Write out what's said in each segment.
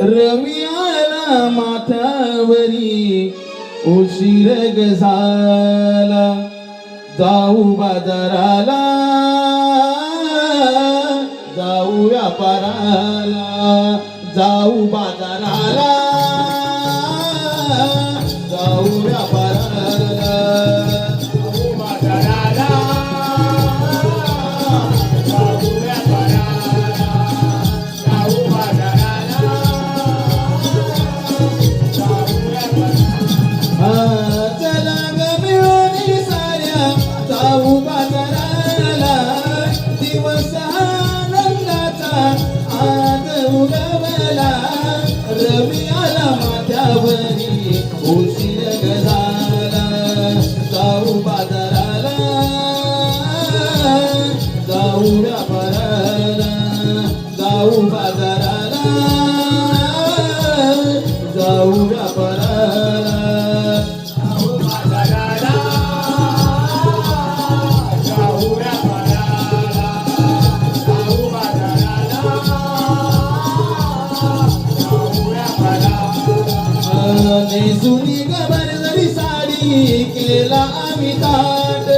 रवी आला माथ्यावरी उशीर गजाला जाऊ बाजाराला जाऊ व्यापाराला जाऊ बाजाराला जाऊ व्यापार आज उगवला रवी आला माथ्यावरी उशीर जाऊ बाजाराला. जाऊ व्यापाराला जाऊ बाजाराला. जाऊ व्यापाराला व्यापाराला. नेसुनी गबर जरी साडी केला आम्ही ताट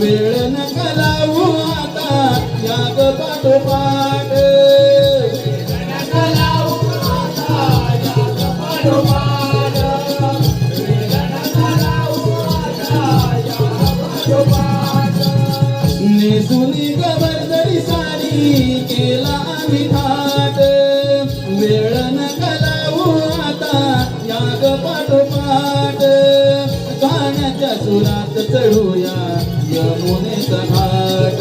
वेळ नका लावू आता या ग पाठोपाठ नेसुनी गबर जरी साडी केला आम्ही थाट वेळ चढूया यमुनेचा घाट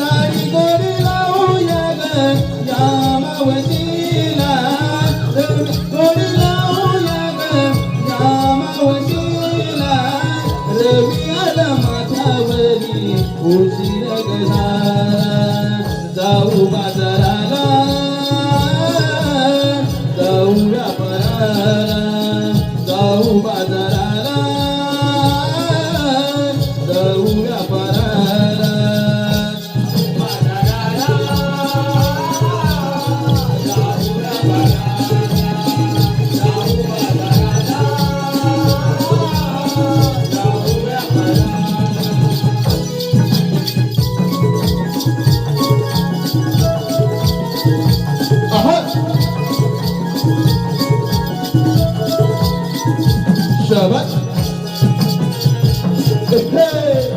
लाडी गोडी लावूया या मावशीला गोडी लावूया या मावशीला रवी आला उशीर ग जाऊ बाजाराला Shabbat. Hey, hey.